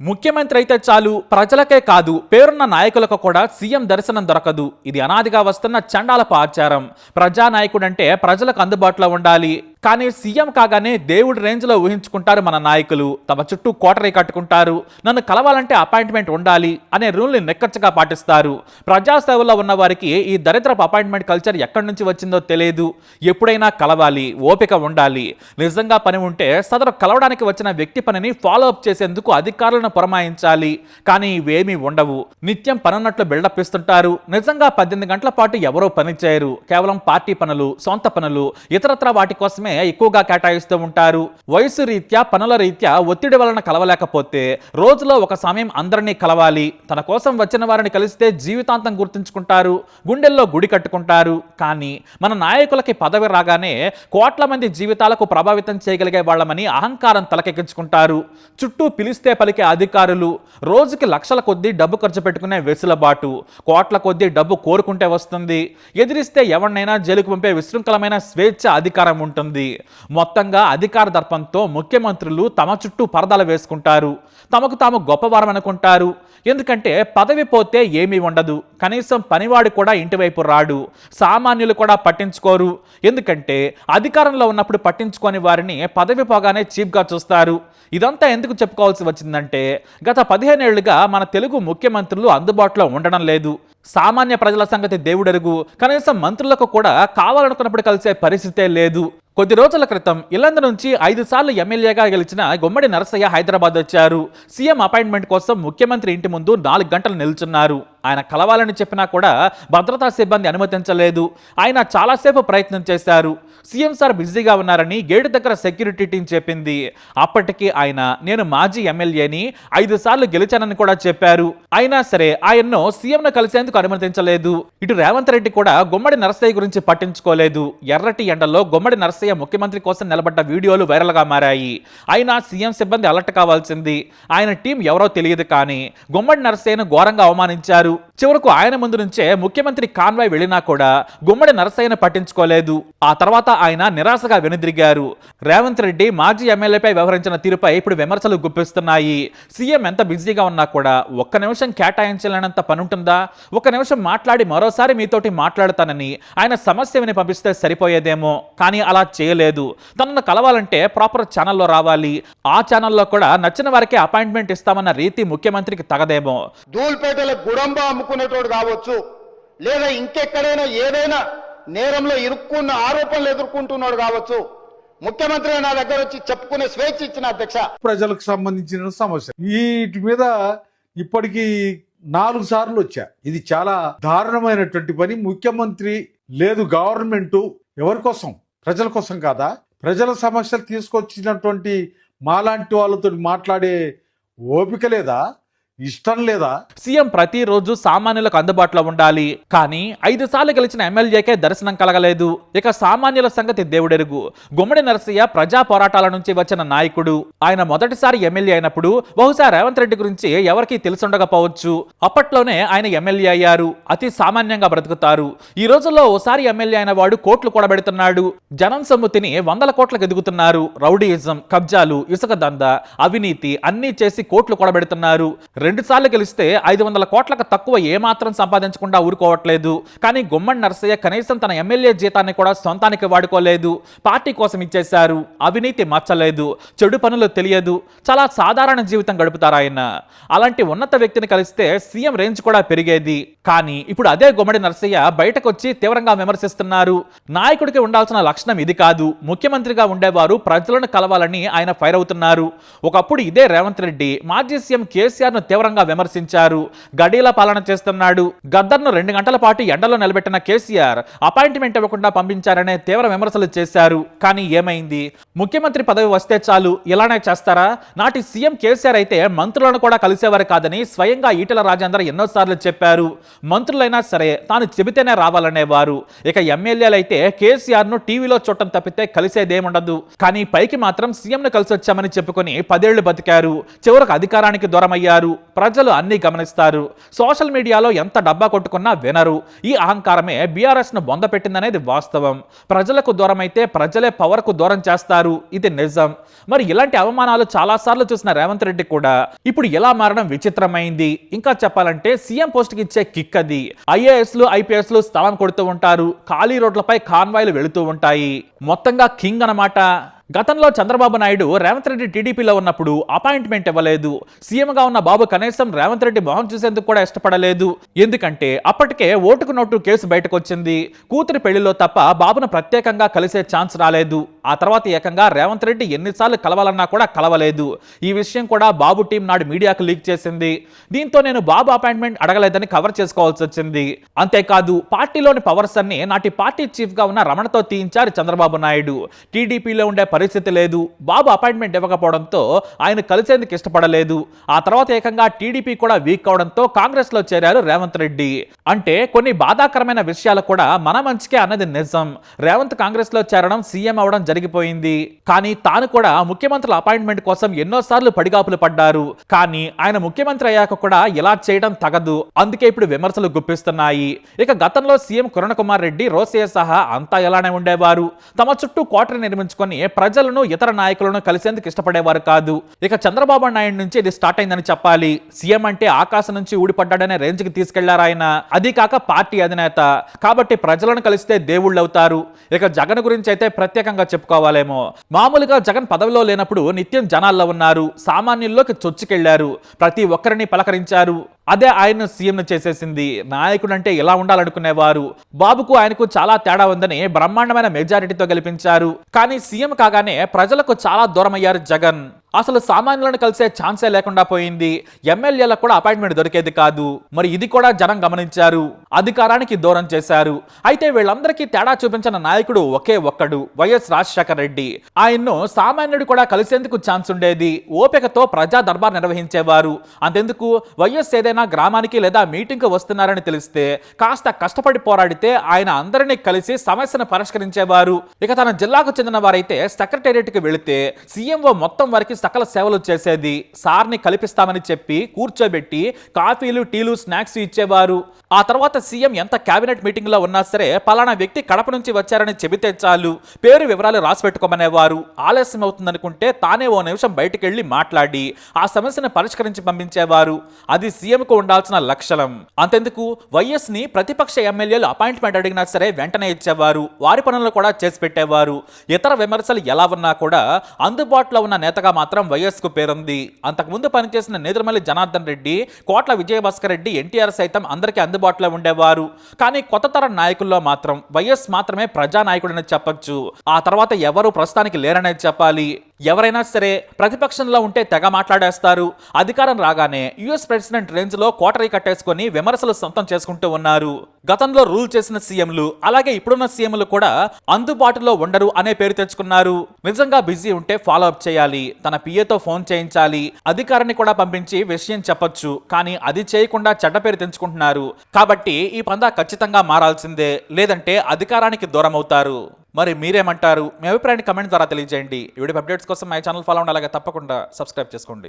ముఖ్యమంత్రి అయితే చాలు ప్రజలకే కాదు పేరున్న నాయకులకు కూడా సీఎం దర్శనం దొరకదు. ఇది అనాదిగా వస్తున్న చండాలపు ఆచారం. ప్రజానాయకుడంటే ప్రజలకు అందుబాటులో ఉండాలి. కానీ సీఎం కాగానే దేవుడి రేంజ్లో ఊహించుకుంటారు మన నాయకులు. తమ చుట్టూ కోటరీ కట్టుకుంటారు. నన్ను కలవాలంటే అపాయింట్మెంట్ ఉండాలి అనే రూల్ని నిక్కచ్చగా పాటిస్తారు. ప్రజాసేవలో ఉన్న వారికి ఈ దరిద్రపు అపాయింట్మెంట్ కల్చర్ ఎక్కడి నుంచి వచ్చిందో తెలియదు. ఎప్పుడైనా కలవాలి ఓపిక ఉండాలి. నిజంగా పని ఉంటే సదరు కలవడానికి వచ్చిన వ్యక్తి పనిని ఫాలో అప్ చేసేందుకు అధికారులను పురమాయించాలి. కానీ ఇవేమీ ఉండవు. నిత్యం పనున్నట్లు బిల్డప్ ఇస్తుంటారు. నిజంగా పద్దెనిమిది గంటల పాటు ఎవరో పని చేయరు. కేవలం పార్టీ పనులు సొంత పనులు ఇతరత్ర వాటి కోసమే ఎక్కువగా కేటాయిస్తూ ఉంటారు. వయసు రీత్యా పనుల రీత్యా ఒత్తిడి వలన కలవలేకపోతే రోజులో ఒక సమయం అందరినీ కలవాలి. తన కోసం వచ్చిన వారిని కలిస్తే జీవితాంతం గుర్తుంచుకుంటారు. గుండెల్లో గుడి కట్టుకుంటారు. కానీ మన నాయకులకి పదవి రాగానే కోట్ల మంది జీవితాలకు ప్రభావితం చేయగలిగే వాళ్ళమని అహంకారం తలకెక్కించుకుంటారు. చుట్టూ పిలిస్తే పలికే అధికారులు రోజుకి లక్షల కొద్దీ డబ్బు ఖర్చు పెట్టుకునే వెసులుబాటు కోట్ల కొద్దీ డబ్బు కోరుకుంటే వస్తుంది. ఎదిరిస్తే ఎవరినైనా జైలుకు పంపే విశృంఖలమైన స్వేచ్ఛ అధికారం ఉంటుంది. మొత్తంగా అధికార దర్పంతో ముఖ్యమంత్రులు తమ చుట్టూ పరదాలు వేసుకుంటారు. తమకు తాము గొప్పవారం అనుకుంటారు. ఎందుకంటే పదవి పోతే ఏమీ ఉండదు. కనీసం పనివాడు కూడా ఇంటివైపు రాడు. సామాన్యులు కూడా పట్టించుకోరు. ఎందుకంటే అధికారంలో ఉన్నప్పుడు పట్టించుకొని వారిని పదవి పోగానే చీప్గా చూస్తారు. ఇదంతా ఎందుకు చెప్పుకోవాల్సి వచ్చిందంటే గత పదిహేనేళ్ళుగా మన తెలుగు ముఖ్యమంత్రులు అందుబాటులో ఉండడం లేదు. సామాన్య ప్రజల సంగతి దేవుడెరుగు. కనీసం మంత్రులకు కూడా కావాలనుకున్నప్పుడు కలిసే పరిస్థితే లేదు. కొద్ది రోజుల క్రితం ఇల్లందు నుంచి ఐదు సార్లు ఎమ్మెల్యేగా గెలిచిన గుమ్మడి నరసయ్య హైదరాబాద్ వచ్చారు. సీఎం అపాయింట్మెంట్ కోసం ముఖ్యమంత్రి ఇంటి ముందు నాలుగు గంటలు నిల్చున్నారు. ఆయన కలవాలని చెప్పినా కూడా భద్రతా సిబ్బంది అనుమతించలేదు. ఆయన చాలాసేపు ప్రయత్నం చేశారు. సీఎం సార్ బిజీగా ఉన్నారని గేటు దగ్గర సెక్యూరిటీ టీం చెప్పింది. అప్పటికి ఆయన నేను మాజీ ఎమ్మెల్యేని ఐదు సార్లు గెలిచానని కూడా చెప్పారు. అయినా సరే ఆయన్ను సీఎంను కలిసేందుకు అనుమతించలేదు. ఇటు రేవంత్ రెడ్డి కూడా గుమ్మడి నరసయ్య గురించి పట్టించుకోలేదు. ఎర్రటి ఎండలో గుమ్మడి నరసయ్య ముఖ్యమంత్రి కోసం నిలబడ్డ వీడియోలు వైరల్గా మారాయి. అయినా సీఎం సిబ్బంది అలర్ట్ కావాల్సింది. ఆయన టీం ఎవరో తెలియదు కానీ గుమ్మడి నరసయ్యను ఘోరంగా అవమానించారు. Donc చివరకు ఆయన ముందు నుంచే ముఖ్యమంత్రి కాన్వాయ్ వెళ్ళినా కూడా గుమ్మడి నరసయ్యను పట్టించుకోలేదు. ఆ తర్వాత ఆయన నిరాశగా వెనుదిరిగారు. రేవంత్ రెడ్డి మాజీ ఎమ్మెల్యేపై వ్యవహరించిన తీరుపై ఇప్పుడు విమర్శలు గుప్పిస్తున్నాయి. సీఎం ఎంత బిజీగా ఉన్నా కూడా ఒక్క నిమిషం కేటాయించలేనంత పనుంటుందా? ఒక నిమిషం మాట్లాడి మరోసారి మీతోటి మాట్లాడతానని ఆయన సమస్య విని పంపిస్తే సరిపోయేదేమో. కానీ అలా చేయలేదు. తనను కలవాలంటే ప్రాపర్ ఛానల్లో రావాలి. ఆ ఛానల్లో కూడా నచ్చిన వారికి అపాయింట్మెంట్ ఇస్తామన్న రీతి ముఖ్యమంత్రికి తగదేమో. ధూల్పేటలో గుడంబ అమ్ముకునేటోడు కావచ్చు. లేదా ఇంకెక్కడైనా ఏదైనా నేరంలో ఇరుక్కున్న ఆరోపణలు ఎదుర్కొంటున్నాడు కావచ్చు. ముఖ్యమంత్రి నా దగ్గర వచ్చి చెప్పుకునే స్వేచ్ఛ ఇచ్చిన అధ్యక్ష. ప్రజలకు సంబంధించిన సమస్య. వీటి మీద ఇప్పటికి నాలుగు సార్లు వచ్చా. ఇది చాలా దారుణమైనటువంటి పని. ముఖ్యమంత్రి లేదు గవర్నమెంట్ ఎవరి కోసం? ప్రజల కోసం కాదా? ప్రజల సమస్యలు తీసుకొచ్చినటువంటి మాలాంటి వాళ్ళతో మాట్లాడే ఓపిక లేదా? ఇష్టం లేదా? సీఎం ప్రతిరోజు సామాన్యులకు అందుబాటులో ఉండాలి. కానీ ఐదు సార్లు గెలిచిన ఎమ్మెల్యేకే దర్శనం కలగలేదు. ఇక సామాన్యుల సంగతి దేవుడెరుగు. గుమ్మడి నరసయ్య ప్రజా పోరాటాల నుంచి వచ్చిన నాయకుడు. ఆయన మొదటిసారి ఎమ్మెల్యే అయినప్పుడు బహుశా రేవంత్ రెడ్డి గురించి ఎవరికీ తెలిసుండకపోవచ్చు. అప్పట్లోనే ఆయన ఎమ్మెల్యే అయ్యారు. అతి సామాన్యంగా బ్రతుకుతారు. ఈ రోజుల్లో ఓసారి ఎమ్మెల్యే అయిన వాడు కోట్లు కూడబెడుతున్నాడు. జనం సొమ్ము తిని వందల కోట్లకు ఎదుగుతున్నారు. రౌడీయిజం కబ్జాలు ఇసుక దంద అవినీతి అన్నీ చేసి కోట్లు కూడబెడుతున్నారు. రెండు సార్లు గెలిస్తే ఐదు వందల కోట్లకు తక్కువ ఏమాత్రం సంపాదించకుండా ఊరుకోవట్లేదు. కానీ గుమ్మడి నరసయ్య కనీసం తన ఎమ్మెల్యే జీతాన్ని కూడా సొంతానికి వాడుకోలేదు. పార్టీ కోసం ఇచ్చేశారు. అవినీతి మచ్చలేదు. చెడు పనులు తెలియదు. చాలా సాధారణ జీవితం గడుపుతారు ఆయన. అలాంటి ఉన్నత వ్యక్తిని కలిస్తే సీఎం రేంజ్ కూడా పెరిగేది. కానీ ఇప్పుడు అదే గుమ్మడి నరసయ్య బయటకు వచ్చి తీవ్రంగా విమర్శిస్తున్నారు. నాయకుడికి ఉండాల్సిన లక్షణం ఇది కాదు. ముఖ్యమంత్రిగా ఉండేవారు ప్రజలను కలవాలని ఆయన ఫైర్ అవుతున్నారు. ఒకప్పుడు ఇదే రేవంత్ రెడ్డి. మాజీ సీఎం కేసీఆర్ను తీవ్రంగా విమర్శించారు. గడీల పాలన చేస్తున్నాడు. గద్దర్ను రెండు గంటల పాటు ఎండలో నిలబెట్టిన కేసీఆర్ అపాయింట్మెంట్ ఇవ్వకుండా పంపించారనే తీవ్ర విమర్శలు చేశారు. కానీ ఏమైంది? ముఖ్యమంత్రి పదవి వస్తే చాలు. ఇలానే చేస్తారా? నాటి సీఎం కేసీఆర్ అయితే మంత్రులను కూడా కలిసేవారు కాదని స్వయంగా ఈటల రాజేందర్ ఎన్నోసార్లు చెప్పారు. మంత్రులైనా సరే తాను చెబితేనే రావాలనేవారు. ఇక ఎమ్మెల్యేలు అయితే కేసీఆర్ను టీవీలో చూడటం తప్పితే కలిసేదేముండదు. కానీ పైకి మాత్రం సీఎంను కలిసి వచ్చామని చెప్పుకొని పదేళ్ళు బతికారు. చివరకు అధికారానికి దూరమయ్యారు. ప్రజలు అన్నీ గమనిస్తారు. సోషల్ మీడియాలో ఎంత డబ్బా కొట్టుకున్నా వినరు. ఈ అహంకారమే బీఆర్ఎస్ను బొందపెట్టిందనేది వాస్తవం. ప్రజలకు దూరమైతే ప్రజలే పవర్కు దూరం చేస్తారు. ఇది నిజం. మరి ఇలాంటి అవమానాలు చాలాసార్లు చూసిన రేవంత్ రెడ్డి కూడా ఇప్పుడు ఎలా మారడం విచిత్రమైంది? ఇంకా చెప్పాలంటే సీఎం పోస్ట్కి ఇచ్చే కిక్ అది. ఐఏఎస్లు ఐపీఎస్లు స్థలం కొడుతూ ఉంటారు. ఖాళీ రోడ్లపై కాన్వాయ్లు వెళుతూ ఉంటాయి. మొత్తంగా కింగ్ అన్నమాట. గతంలో చంద్రబాబు నాయుడు రేవంత్ రెడ్డి టీడీపీలో ఉన్నప్పుడు అపాయింట్మెంట్ ఇవ్వలేదు. సీఎంగా ఉన్న బాబు కనీసం రేవంత్ రెడ్డి మొహం చూసేందుకు కూడా ఇష్టపడలేదు. ఎందుకంటే అప్పటికే ఓటుకు నోటు కేసు బయటకు వచ్చింది కూతురి పెళ్ళిలో తప్ప బాబును ప్రత్యేకంగా కలిసే ఛాన్స్ రాలేదు. ఆ తర్వాత ఏకంగా రేవంత్ రెడ్డి ఎన్నిసార్లు కలవాలన్నా కూడా కలవలేదు. ఈ విషయం కూడా బాబు టీం నాడు మీడియాకు లీక్ చేసింది. దీంతో నేను బాబు అపాయింట్మెంట్ అడగలేదని కవర్ చేసుకోవాల్సి వచ్చింది. అంతేకాదు పార్టీలోని పవర్స్ అన్ని నాటి పార్టీ చీఫ్గా ఉన్న రమణతో తీయించారు చంద్రబాబు నాయుడు. టీడీపీలో ఉండే పరిస్థితి లేదు. బాబు అపాయింట్మెంట్ ఇవ్వకపోవడంతో ఆయన కలిసేందుకు ఇష్టపడలేదు. ఆ తర్వాత ఏకంగా టీడీపీ కూడా వీక్ అవడంతో కాంగ్రెస్లో చేరారు రేవంత్ రెడ్డి. అంటే కొన్ని బాధాకరమైన విషయాలు కూడా మన మంచికే అన్నది నిజం. రేవంత్ కాంగ్రెస్లో చేరడం సీఎం అవడం జరిగిపోయింది. కానీ తాను కూడా ముఖ్యమంత్రుల అపాయింట్మెంట్ కోసం ఎన్నోసార్లు పడిగాపులు పడ్డారు. కానీ ఆయన ముఖ్యమంత్రి అయ్యాక కూడా ఇలా చేయడం తగదు. అందుకే ఇప్పుడు విమర్శలు గుప్పిస్తున్నాయి. ఇక గతంలో సీఎం కిరణ్ కుమార్ రెడ్డి రోసే సహా అంతా ఎలానే ఉండేవారు. తమ చుట్టూ కోటరి నిర్మించుకొని ప్రజలను ఇతర నాయకులను కలిసేందుకు ఇష్టపడేవారు కాదు. ఇక చంద్రబాబు నాయుడు నుంచి ఇది స్టార్ట్ అయిందని చెప్పాలి. సీఎం అంటే ఆకాశం నుంచి ఊడిపడ్డాడనే రేంజ్కి తీసుకెళ్ళారు ఆయన. అది కాక పార్టీ అధినేత. కాబట్టి ప్రజలను కలిస్తే దేవుళ్ళు అవుతారు ఇక జగన్ గురించి అయితే ప్రత్యేకంగా చెప్పుకోవాలేమో. మామూలుగా జగన్ పదవిలో లేనప్పుడు నిత్యం జనాల్లో ఉన్నారు సామాన్యుల్లోకి చొచ్చుకెళ్ళారు ప్రతి ఒక్కరిని పలకరించారు. అదే ఆయన సీఎంను చేసేసింది. నాయకుడు అంటే ఎలా ఉండాలనుకునేవారు? బాబుకు ఆయనకు చాలా తేడా ఉందని బ్రహ్మాండమైన మెజారిటీతో గెలిపించారు. కానీ సీఎం కాగానే ప్రజలకు చాలా దూరమయ్యారు జగన్. అసలు సామాన్యులను కలిసే ఛాన్సే లేకుండా పోయింది. ఎమ్మెల్యేలకు కూడా అపాయింట్మెంట్ దొరికేది కాదు. మరి ఇది కూడా జనం గమనించారు. అధికారానికి దూరం చేశారు. అయితే వీళ్ళందరికీ తేడా చూపించిన నాయకుడు ఒకే ఒక్కడు వైఎస్ రాజశేఖర రెడ్డి. ఆయన్ను సామాన్యుడు కూడా కలిసేందుకు ఛాన్స్ ఉండేది. ఓపికతో ప్రజా దర్బార్ నిర్వహించేవారు. అంతెందుకు? వైఎస్ ఏదైనా గ్రామానికి లేదా మీటింగ్ వస్తున్నారని తెలిస్తే కాస్త కష్టపడి పోరాడితే ఆయన అందరినీ కలిసి సమస్యను పరిష్కరించేవారు. ఇక తన జిల్లాకు చెందిన వారైతే సెక్రటేరియట్కి వెళితే సీఎంఓ మొత్తం వారికి సకల సేవలు చేసేది సార్ని కల్పిస్తామని చెప్పి కూర్చోబెట్టి కాఫీలు టీలు స్నాక్స్ ఇచ్చేవారు. ఆ తర్వాత సీఎం ఎంత కేబినెట్ మీటింగ్లో ఉన్నా సరే పలానా వ్యక్తి కడప నుంచి వచ్చారని చెబితే చాలు పేరు వివరాలు రాసి పెట్టుకోమనేవారు ఆలస్యం అవుతుందనుకుంటే తానే ఓ నిమిషం బయటికి వెళ్ళి మాట్లాడి ఆ సమస్యను పరిష్కరించి పంపించేవారు. అది సీఎంకు ఉండాల్సిన లక్షణం. అంతెందుకు? వైఎస్ని ప్రతిపక్ష ఎమ్మెల్యేలు అపాయింట్మెంట్ అడిగినా సరే వెంటనే ఇచ్చేవారు. వారి పనులు కూడా చేసి పెట్టేవారు. ఇతర విమర్శలు ఎలా ఉన్నా కూడా అందుబాటులో ఉన్న నేతగా మాత్రం మాత్రం కు పేరుంది. అంతకుముందు పనిచేసిన నేదురుమల్లి జనార్దన్ రెడ్డి కోట్ల విజయభాస్కర్ రెడ్డి ఎన్టీఆర్ సైతం అందరికీ అందుబాటులో ఉండేవారు. కానీ కొత్త తరం నాయకుల్లో మాత్రం వైఎస్ మాత్రమే ప్రజానాయకుడని చెప్పొచ్చు. ఆ తర్వాత ఎవరు ప్రస్తుతానికి లేరనేది చెప్పాలి. ఎవరైనా సరే ప్రతిపక్షంలో ఉంటే తెగ మాట్లాడేస్తారు. అధికారం రాగానే యుఎస్ ప్రెసిడెంట్ రేంజ్లో కోటరీ కట్టేసుకొని విమర్శలు సొంతం చేసుకుంటూ ఉన్నారు. గతంలో రూల్ చేసిన సీఎంలు అలాగే ఇప్పుడున్న సీఎంలు కూడా అందుబాటులో ఉండరు అనే పేరు తెచ్చుకున్నారు. నిజంగా బిజీ ఉంటే ఫాలో అప్ చేయాలి తన పిఏతో ఫోన్ చేయించాలి అధికారాన్ని కూడా పంపించి విషయం చెప్పొచ్చు కానీ అది చేయకుండా చెడ్డ పేరు తెంచుకుంటున్నారు. కాబట్టి ఈ పందా ఖచ్చితంగా మారాల్సిందే లేదంటే అధికారానికి దూరం అవుతారు మరి మీరేమంటారు? మీ అభిప్రాయాన్ని కమెంట్ ద్వారా తెలియజేయండి. వీడియో అప్డేట్స్ కోసం మై ఛానల్ ఫాలో ఉండాలి అలాగే తప్పకుండా సబ్స్క్రైబ్ చేసుకోండి.